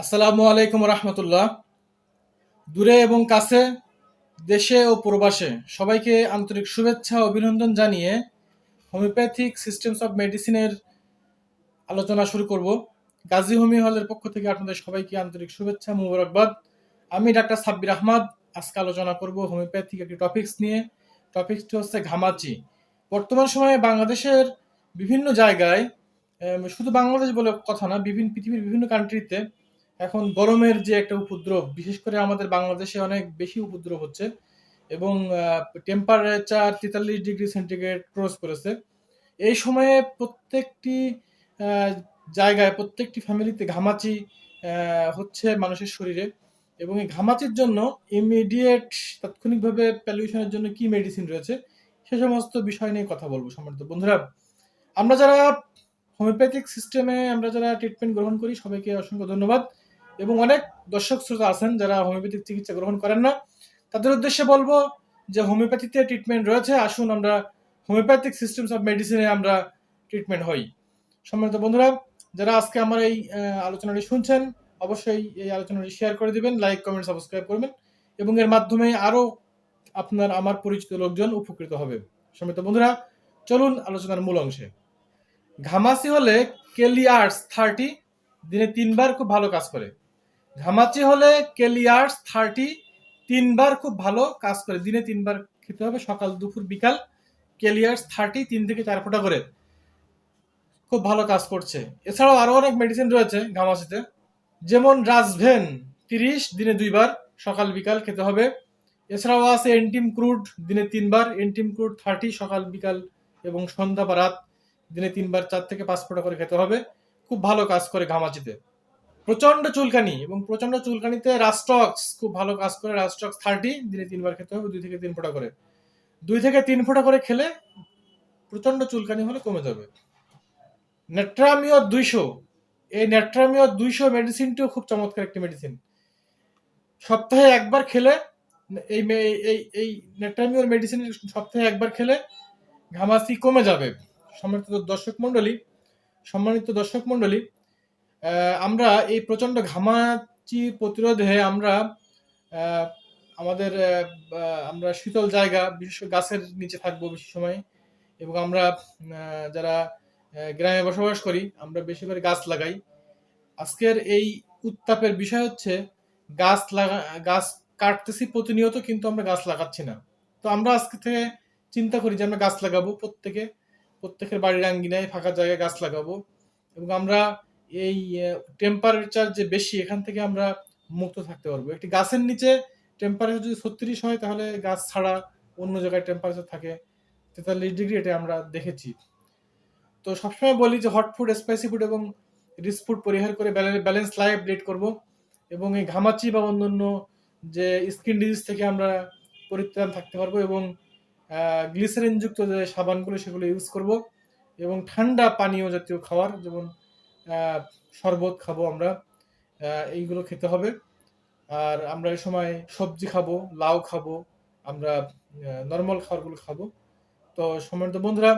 আসসালামু আলাইকুম রহমতুল্লাহ। দূরে এবং কাছে, দেশে ও প্রবাসে সবাইকে আন্তরিক শুভেচ্ছা অভিনন্দন জানিয়ে হোমিওপ্যাথিক সিস্টেমস অফ মেডিসিনের আলোচনা শুরু করব। গাজী হোমি হলের পক্ষ থেকে আপনাদের সবাইকে আন্তরিক শুভেচ্ছা, মুবারকবাদ। আমি ডাক্তার সাব্বির আহমদ। আজকে আলোচনা করব হোমিওপ্যাথিক একটি টপিকস নিয়ে। টপিকসটি হচ্ছে ঘামাচি। বর্তমান সময়ে বাংলাদেশের বিভিন্ন জায়গায় শুধু বাংলাদেশ বলে কথা না, বিভিন্ন পৃথিবীর বিভিন্ন কান্ট্রিতে এখন গরমের যে একটা উপদ্রব, বিশেষ করে আমাদের বাংলাদেশে অনেক বেশি উপদ্রব হচ্ছে এবং টেম্পারেচার তেতাল্লিশ ডিগ্রি সেন্টিগ্রেড ক্রস করেছে। এই সময়ে প্রত্যেকটি জায়গায়, প্রত্যেকটি ফ্যামিলিতে ঘামাচি হচ্ছে মানুষের শরীরে এবং এই ঘামাচির জন্য ইমিডিয়েট তাৎক্ষণিকভাবে পলিউশনের জন্য কি মেডিসিন রয়েছে, সে সমস্ত বিষয় নিয়ে কথা বলব সম্মানিত বন্ধুরা, আমরা যারা হোমিওপ্যাথিক সিস্টেমে আমরা যারা ট্রিটমেন্ট গ্রহণ করি, সবাইকে অসংখ্য ধন্যবাদ। এবং অনেক দর্শক শ্রোতা আছেন যারা হোমিওপ্যাথিক চিকিৎসা গ্রহণ করেন না, তাদের উদ্দেশ্যে বলব যে হোমিওপ্যাথিতে ট্রিটমেন্ট রয়েছে, আসুন আমরা হোমিওপ্যাথিক সিস্টেমস অফ মেডিসিনে আমরা ট্রিটমেন্ট হই। সম্মানিত বন্ধুরা, যারা আজকে আমার এই আলোচনাটি শুনছেন, অবশ্যই এই আলোচনাটি শেয়ার করে দিবেন লাইক কমেন্ট সাবস্ক্রাইব করবেন এবং এর মাধ্যমে আরও আপনার, আমার পরিচিত লোকজন উপকৃত হবে। সম্মানিত বন্ধুরা, চলুন আলোচনার মূল অংশে। ঘামাসি হলে কেলিয়ার্স থার্টি দিনে তিনবার খুব ভালো কাজ করে। ঘামাচি হলে কেলিয়ার্স থার্টি, তিনবার খুব ভালো কাজ করে। দিনে তিনবার খেতে হবে, সকাল, দুপুর, বিকাল। কেলিয়ার্স থার্টি, তিন থেকে চার ফোঁটা করে। খুব ভালো কাজ করছে। এছাড়াও আরও অনেক মেডিসিন রয়েছে ঘামাচিতে যেমন রাজভেন তিরিশ, দিনে দুইবার, সকাল, বিকাল খেতে হবে। এছাড়াও আছে এন্টিম ক্রুড, দিনে তিনবার। এন্টিম ক্রুড থার্টি, সকাল, বিকাল এবং সন্ধ্যা বা রাত, দিনে তিনবার, চার থেকে পাঁচ ফোঁটা করে খেতে হবে। খুব ভালো কাজ করে ঘামাচিতে প্রচণ্ড চুলকানি এবং প্রচণ্ড চুলকানিতে রাস্টক্স খুব ভালো কাজ করে রাস্টক্স থার্টি দিনে তিনবার খেতে হবে দুই থেকে তিন ফোঁটা করে। দুই থেকে তিন ফোঁটা করে খেলে প্রচণ্ড চুলকানি হলে কমে যাবে। নেট্রামিও দুইশো এই নেট্রামিও দুইশো মেডিসিনটিও খুব চমৎকার একটি মেডিসিন সপ্তাহে একবার খেলে এই এই এই নেট্রামিওর মেডিসিন সপ্তাহে একবার খেলে ঘামাচি কমে যাবে। সম্মানিত দর্শক মণ্ডলী সম্মানিত দর্শক মণ্ডলী আহ, আমরা এই প্রচণ্ড ঘামাচি প্রতিরোধে আমরা আমাদের আমরা শীতল জায়গা, বিশেষ গাছের নিচে থাকব বেশি সময়। এবং আমরা যারা গ্রামে বসবাস করি, আমরা বেশি করে গাছ লাগাই। আজকের এই উত্তাপের বিষয় হচ্ছে, গাছ লাগা, গাছ কাটতেছি প্রতিনিয়ত, কিন্তু আমরা গাছ লাগাচ্ছি না। তো আমরা আজকে থেকে চিন্তা করি যে আমরা গাছ লাগাবো প্রত্যেকে, প্রত্যেকের বাড়ির আঙ্গিনায় ফাঁকা জায়গায় গাছ লাগাবো। এবং আমরা এই টেম্পারেচার যে বেশি, এখান থেকে আমরা মুক্ত থাকতে পারব। একটি গাছের নিচে টেম্পারেচার যদি ছত্রিশ হয়, তাহলে গাছ ছাড়া অন্য জায়গায় টেম্পারেচার থাকে। তেতাল্লিশ ডিগ্রি এটা আমরা দেখেছি। তো সবসময় বলি যে হট ফুড স্পাইসি ফুড এবং রিচ ফুড পরিহার করে ব্যালেন্স লাইফ লিড করব এবং এই ঘামাচি বা অন্যান্য যে স্কিন ডিজিজ থেকে আমরা পরিত্রাণ থাকতে পারব এবং গ্লিসারিনযুক্ত যে সাবানগুলো, সেগুলো ইউজ করব এবং ঠান্ডা পানীয় জাতীয় খাবার, যেমন শরবত খাব আমরা। এইগুলো খেতে হবে। আর আমরা এই সময় সবজি খাব, লাউ খাব, আমরা নর্মাল খাবারগুলো খাব। তো সম্মানিত বন্ধুরা,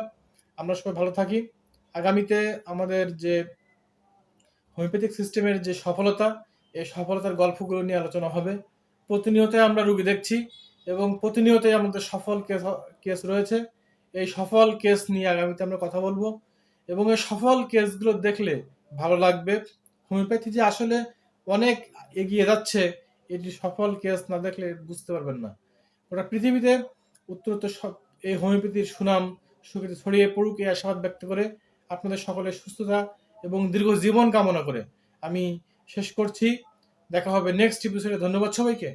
আমরা সবাই ভালো থাকি। আগামীতে আমাদের যে হোমিওপ্যাথিক সিস্টেমের যে সফলতা, এই সফলতার গল্পগুলো নিয়ে আলোচনা হবে। প্রতিনিয়ত আমরা রুগী দেখছি এবং প্রতিনিয়তই আমাদের সফল কেস কেস রয়েছে। এই সফল কেস নিয়ে আগামীতে আমরা কথা বলব। এবং এই সফল কেসগুলো দেখলে ভালো লাগবে। হোমিওপ্যাথি যে আসলে অনেক এগিয়ে যাচ্ছে, এটি সফল কেস না দেখলে বুঝতে পারবেন না। ওটা পৃথিবীতে উত্তরোত্তর সব এই হোমিওপ্যাথির সুনাম সুখ্যাতি ছড়িয়ে পড়ুক এই আশাবাদ ব্যক্ত করে আপনাদের সকলের সুস্থতা এবং দীর্ঘ জীবন কামনা করে আমি শেষ করছি। দেখা হবে নেক্সট এপিসোডে ধন্যবাদ সবাইকে।